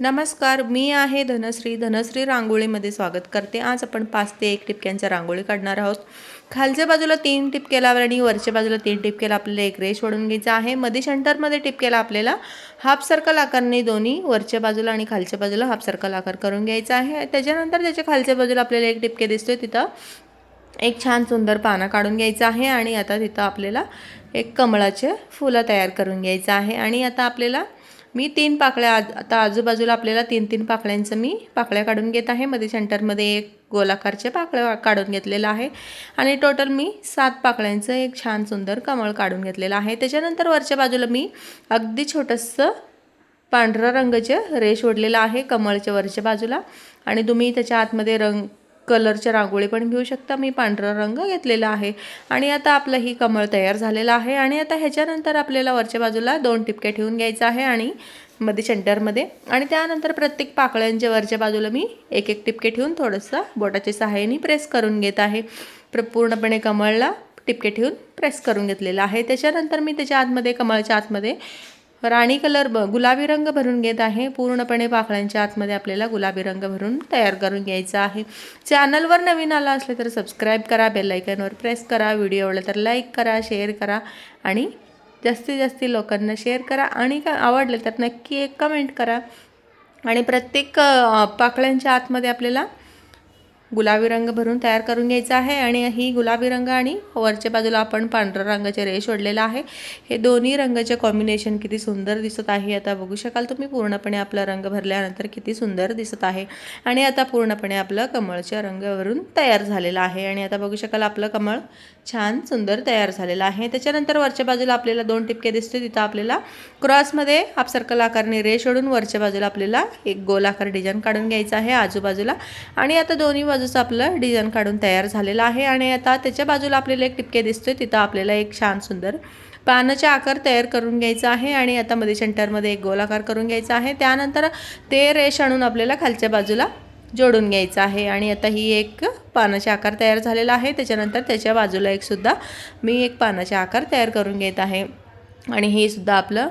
नमस्कार मी आहे धनश्री. धनश्री रांगोळीमध्ये स्वागत करते. आज आपण पाच ते एक टिपक्यांच्या रांगोळी काढणार आहोत. खालच्या बाजूला तीन टिपकेला आणि वरच्या बाजूला तीन टिपकेला आपल्याला एक रेष ओढून घ्यायचा आहे. मध्ये सेंटरमध्ये टिपकेला आपल्याला हाफ सर्कल आकारने दोन्ही वरच्या बाजूला आणि खालच्या बाजूला हाफ सर्कल आकार करून घ्यायचा आहे. त्याच्यानंतर त्याच्या खालच्या बाजूला आपल्याला एक टिपके दिसतोय. तिथं एक छान सुंदर पानं काढून घ्यायचं आहे आणि आता तिथं आपल्याला एक कमळाचे फुलं तयार करून घ्यायचं आहे. आणि आता आपल्याला मी तीन पाकळ्या आज आता आजूबाजूला आपल्याला तीन तीन पाकळ्यांचं मी पाकळ्या काढून घेत आहे. मध्ये सेंटरमध्ये एक गोलाकारचे पाकळ्या काढून घेतलेलं आहे. आणि टोटल मी सात पाकळ्यांचं एक छान सुंदर कमळ काढून घेतलेलं आहे. त्याच्यानंतर वरच्या बाजूला मी अगदी छोटंसं पांढरा रंगाचे रेश ओढलेला आहे कमळच्या वरच्या बाजूला. आणि तुम्ही त्याच्या आतमध्ये रंग कलरच्या रांगोळी पण घेऊ शकता. मी पांढरा रंग घेतलेला आहे आणि आता आपलं ही कमळ तयार झालेलं आहे आणि आता ह्याच्यानंतर आपल्याला वरच्या बाजूला दोन टिपके ठेवून घ्यायचं आहे आणि मध्ये सेंटरमध्ये. आणि त्यानंतर प्रत्येक पाकळ्यांच्या वरच्या बाजूला मी एक एक टिपके ठेवून थोडंसं बोटाच्या सहाय्याने प्रेस करून घेत आहे. प्र पूर्णपणे कमळला टिपके ठेवून प्रेस करून घेतलेलं आहे. त्याच्यानंतर मी त्याच्या आतमध्ये कमळच्या आतमध्ये राणी कलर ब गुलाबी रंग भरून घेत आहे. पूर्णपणे पाकळ्यांच्या आतमध्ये आपल्याला गुलाबी रंग भरून तयार करून घ्यायचा आहे. चॅनलवर नवीन आला असले तर सबस्क्राईब करा बेलायकनवर प्रेस करा. व्हिडिओ आवडला तर लाईक करा शेअर करा आणि जास्तीत जास्त लोकांना शेअर करा आणि का आवडलं तर नक्की एक कमेंट करा. आणि प्रत्येक पाकळ्यांच्या आतमध्ये आपल्याला गुलाबी रंग भरून तयार करून घ्यायचा आहे आणि ही गुलाबी रंग आणि वरच्या बाजूला आपण पांढऱ्या रंगाचे रेश ओढलेला आहे. हे दोन्ही रंगाचे कॉम्बिनेशन किती सुंदर दिसत आहे आता बघू शकाल तुम्ही. पूर्णपणे आपला रंग भरल्यानंतर किती सुंदर दिसत आहे. आणि आता पूर्णपणे आपलं कमळच्या रंगावरून तयार झालेलं आहे. आणि आता बघू शकाल आपलं कमळ छान सुंदर तयार झालेलं आहे. त्याच्यानंतर वरच्या बाजूला आपल्याला दोन टिपके दिसते तिथं आपल्याला क्रॉसमध्ये हाफ सर्कल आकारने रेश ओढून वरच्या बाजूला आपल्याला एक गोल आकार डिझाईन काढून घ्यायचा आहे आजूबाजूला. आणि आता दोन्ही बाजूचं आपलं डिझाईन काढून तयार झालेलं आहे आणि आता त्याच्या बाजूला आपल्याला एक टिपके दिसतोय. तिथं आपल्याला एक छान सुंदर पानाचा आकार तयार करून घ्यायचा आहे आणि आता मध्ये सेंटरमध्ये एक गोलाकार करून घ्यायचा आहे. त्यानंतर ते रेश आणून आपल्याला खालच्या बाजूला जोडून घ्यायचं आहे आणि आता ही एक पानाचा आकार तयार झालेला आहे. त्याच्यानंतर त्याच्या बाजूला एक सुद्धा मी एक पानाचा आकार तयार करून घेत आहे आणि हे सुद्धा आपलं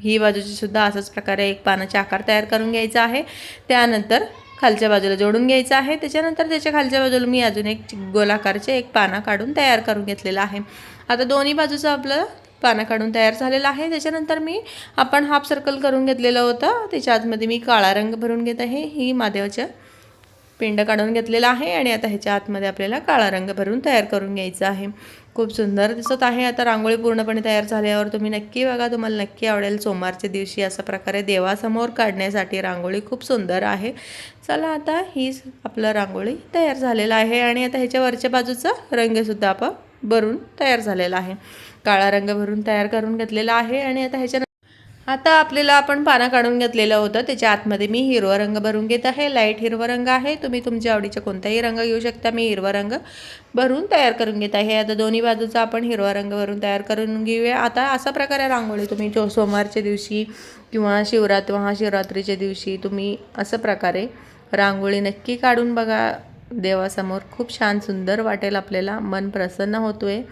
ही बाजूचीसुद्धा असंच असाच प्रकारे एक पानाचा आकार तयार करून घ्यायचा आहे. त्यानंतर खालच्या बाजूला जोडून घ्यायचं आहे. त्याच्यानंतर त्याच्या खालच्या बाजूला मी अजून एक गोलाकारचे एक पाना काढून तयार करून घेतलेला आहे. आता दोन्ही बाजूचं आपलं पानं काढून तयार झालेलं आहे. त्याच्यानंतर मी आपण हाफ सर्कल करून घेतलेलं होतं. त्याच्या आतमध्ये मी काळा रंग भरून घेत आहे. ही महादेवाच्या पिंड काढून घेतलेला आहे आणि आता ह्याच्या आतमध्ये आपल्याला काळा रंग भरून तयार करून घ्यायचा आहे. खूप सुंदर दिसत आहे. आता रांगोळी पूर्णपणे तयार झाल्यावर तुम्ही नक्की बघा तुम्हाला नक्की आवडेल सोमवारच्या दिवशी अशा प्रकारे देवासमोर काढण्यासाठी रांगोळी खूप सुंदर आहे. चला आता ही आपलं रांगोळी तयार झालेलं आहे आणि आता ह्याच्या वरच्या बाजूचा रंगसुद्धा आपण भरून तयार झालेला आहे. काळा रंग भरून तयार करून घेतलेला आहे आणि आता ह्याच्या आता आपल्याला आपण पानं काढून घेतलेलं होतं. त्याच्या आतमध्ये मी हिरवा रंग भरून घेत आहे. लाइट हिरवा रंग आहे. तुम्ही तुमच्या आवडीचा कोणताही रंग घेऊ शकता. मी हिरवा रंग भरून तयार करून घेत आहे. आता दोन्ही बाजूचा आपण हिरवा रंग भरून तयार करून घेऊया. आता असा प्रकारे रांगोळी तुम्ही जो सोमवारच्या दिवशी किंवा शिवरात्र महाशिवरात्रीच्या दिवशी तुम्ही असं प्रकारे रांगोळी नक्की काढून बघा. देवासमोर खूप छान सुंदर वाटेल आपल्याला. मन प्रसन्न होतो आहे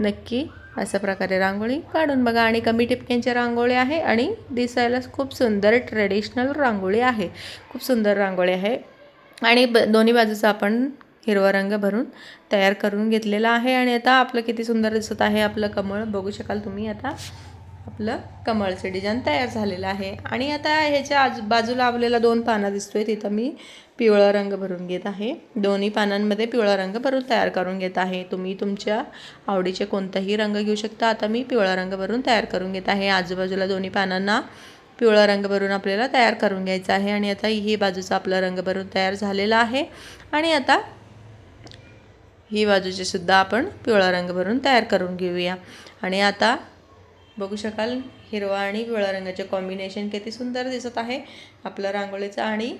नक्की अशा प्रकारे रांगोळी काढून बघा. आणि कमी टिपक्यांच्या रांगोळी आहे आणि दिसायला खूप सुंदर ट्रेडिशनल रांगोळी आहे. खूप सुंदर रांगोळी आहे. आणि ब दोन्ही बाजूचा आपण हिरवा रंग भरून तयार करून घेतलेला आहे. आणि आता आपलं किती सुंदर दिसत आहे आपलं कमळ बघू शकाल तुम्ही आता. आपलं कमळचं डिझाईन तयार झालेलं आहे. आणि आता ह्याच्या आज बाजूला आपल्याला दोन पानं दिसतोय. तिथं मी पिवळा रंग भरून घेत आहे. दोन्ही पानांमध्ये पिवळा रंग भरून तयार करून घेत आहे. तुम्ही तुमच्या आवडीचे कोणताही रंग घेऊ शकता. आता मी पिवळा रंग भरून तयार करून घेत आहे. आजूबाजूला दोन्ही पानांना पिवळा रंग भरून आपल्याला तयार करून घ्यायचा आहे. आणि आता ही बाजूचा आपला रंग भरून तयार झालेला आहे. आणि आता ही बाजूची सुद्धा आपण पिवळा रंग भरून तयार करून घेऊया. आणि आता बघू शकाल हिरवा आणि पिवळ्या रंगाचे कॉम्बिनेशन किती सुंदर दिसत आहे. आपलं रांगोळीचं आणि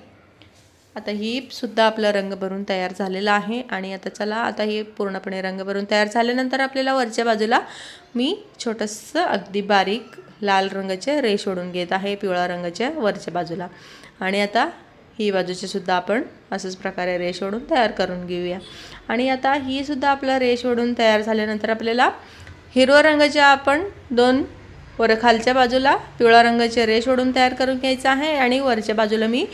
आता ही सुद्धा आपला रंग भरून तयार झालेला आहे. आणि आता चला आता हे पूर्णपणे रंग भरून तयार झाल्यानंतर आपल्याला वरच्या बाजूला मी छोटंसं अगदी बारीक लाल रंगाचे रेश ओढून घेत आहे पिवळ्या रंगाच्या वरच्या बाजूला. आणि आता ही बाजूची सुद्धा आपण असंच प्रकारे रेश ओढून तयार करून घेऊया. आणि आता ही सुद्धा आपला रेश ओढून तयार झाल्यानंतर आपल्याला हिरव्या रंगाच्या आपण दोन वर खालच्या बाजूला पिवळा रंगाचे रेष ओढून तयार करून घ्यायचं आहे आणि वरच्या बाजूला मी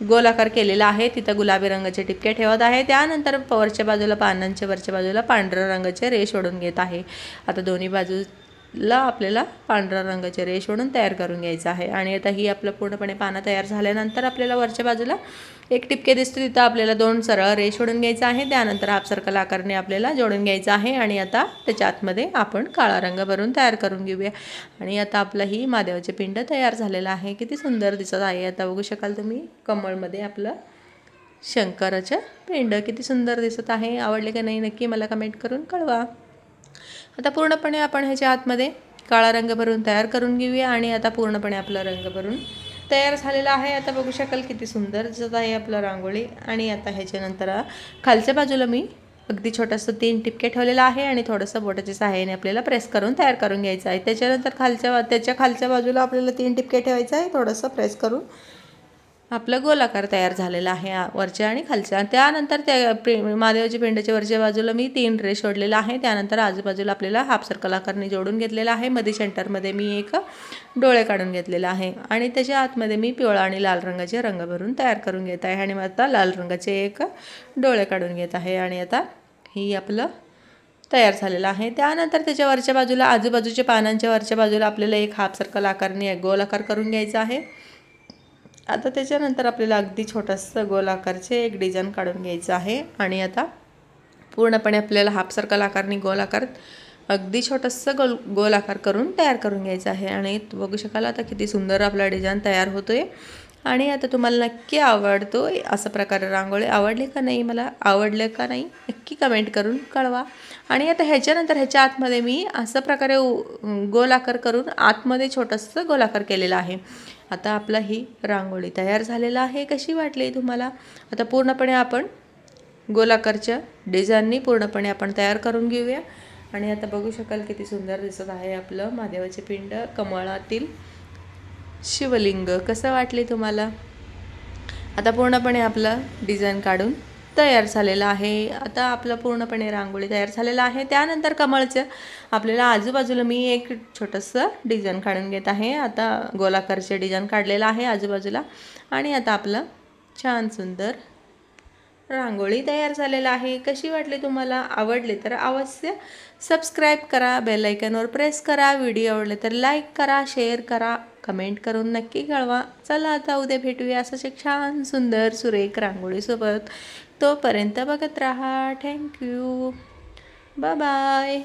गोलाकार केलेला आहे. तिथं गुलाबी रंगाचे टिपके ठेवत आहे. त्यानंतर वरच्या बाजूला पानांच्या वरच्या बाजूला पांढऱ्या रंगाचे रेष ओढून घेत आहे. आता दोन्ही बाजू ला आपल्याला पांढऱ्या रंगाचे रेश ओढून तयार करून घ्यायचं आहे. आणि आता ही आपलं पूर्णपणे पानं तयार झाल्यानंतर आपल्याला वरच्या बाजूला एक टिपके दिसतो. तिथं आपल्याला दोन सरळ रेष ओढून घ्यायचं आहे. त्यानंतर हाफ सर्कल आकारने आपल्याला जोडून घ्यायचं आहे. आणि आता त्याच्या आतमध्ये आपण काळा रंग भरून तयार करून घेऊया. आणि आता आपलं ही महादेवाचे पिंड तयार झालेलं आहे. किती सुंदर दिसत आहे. आता बघू शकाल तुम्ही कमळमध्ये आपलं शंकराचं पिंड किती सुंदर दिसत आहे. आवडले का नाही नक्की मला कमेंट करून कळवा. आता पूर्णपणे आपण ह्याच्या आतमध्ये काळा रंग भरून तयार करून घेऊया आणि आता पूर्णपणे आपला रंग भरून तयार झालेला आहे. आता बघू शकाल किती सुंदर दिसत आहे आपलं रांगोळी. आणि आता ह्याच्यानंतर खालच्या बाजूला मी अगदी छोटंसं तीन टिपके ठेवलेलं आहे आणि थोडंसं बोटाच्या सहाय्याने आपल्याला प्रेस करून तयार करून घ्यायचं आहे. त्याच्यानंतर खालच्या त्याच्या खालच्या बाजूला आपल्याला तीन टिपके ठेवायचं आहे. थोडंसं प्रेस करून आपलं गोलाकार तयार झालेला आहे वरच्या आणि खालच्या. त्यानंतर त्या प्रे महादेवाच्या पिंडाच्या वरच्या बाजूला मी तीन ड्रेस सोडलेला आहे. त्यानंतर आजूबाजूला आपल्याला हाफ सर्कल आकारने जोडून घेतलेला आहे. मध्ये सेंटरमध्ये मी एक डोळे काढून घेतलेला आहे. आणि त्याच्या आतमध्ये मी पिवळा आणि लाल रंगाचे रंग भरून तयार करून घेत आहे. आणि आता लाल रंगाचे एक डोळे काढून घेत आहे. आणि आता ही आपलं तयार झालेलं आहे. त्यानंतर त्याच्या वरच्या बाजूला आजूबाजूच्या पानांच्या वरच्या बाजूला आपल्याला एक हाफ सर्कल आकारने एक गोल आकार करून घ्यायचा आहे. आता त्याच्यानंतर आपल्याला अगदी छोटंसं गोल आकारचे एक डिझाईन काढून घ्यायचं आहे. आणि आता पूर्णपणे आपल्याला हाफ सर्कल आकारने गोल आकार अगदी छोटंसं गोल गोल आकार करून तयार करून घ्यायचं आहे. आणि बघू शकाल आता किती सुंदर आपला डिझाईन तयार होतो आहे आणि आता तुम्हाला नक्की आवडतो असं प्रकारे रांगोळी आवडली का नाही मला? आवडलं का नाही? नक्की कमेंट करून कळवा. आणि आता ह्याच्यानंतर ह्याच्या आतमध्ये मी असं प्रकारे गोल आकार करून आतमध्ये छोटंसं गोलाकार केलेलं आहे. आता आपला ही रांगोळी तयार झालेला आहे. कशी वाटली तुम्हाला? आता पूर्णपणे आपण गोलाकारच्या डिझाईननी पूर्णपणे आपण तयार करून घेऊया. आणि आता बघू शकाल किती सुंदर दिसत आहे आपलं महादेवाचे पिंड कमळातील शिवलिंग. कसं वाटले तुम्हाला? आता पूर्णपणे आपलं डिझाईन काढून तयार झालेलं आहे. आता आपलं पूर्णपणे रांगोळी तयार झालेलं आहे. त्यानंतर कमळचं आपल्याला आजूबाजूला मी एक छोटंसं डिझाईन काढून घेत आहे. आता गोलाकारचे डिझाईन काढलेलं आहे आजूबाजूला. आणि आता आपलं छान सुंदर रांगोळी तयार झालेला आहे. कशी वाटली तुम्हाला? आवडली तर अवश्य सबस्क्राईब करा बेलायकनवर प्रेस करा. व्हिडिओ आवडले तर लाईक करा शेअर करा. कमेंट करून नक्की कळवा. चला आता उद्या भेटूया असंच एक छान सुंदर सुरेख रांगोळीसोबत तोपर्यंत बघत राहा. Thank you bye bye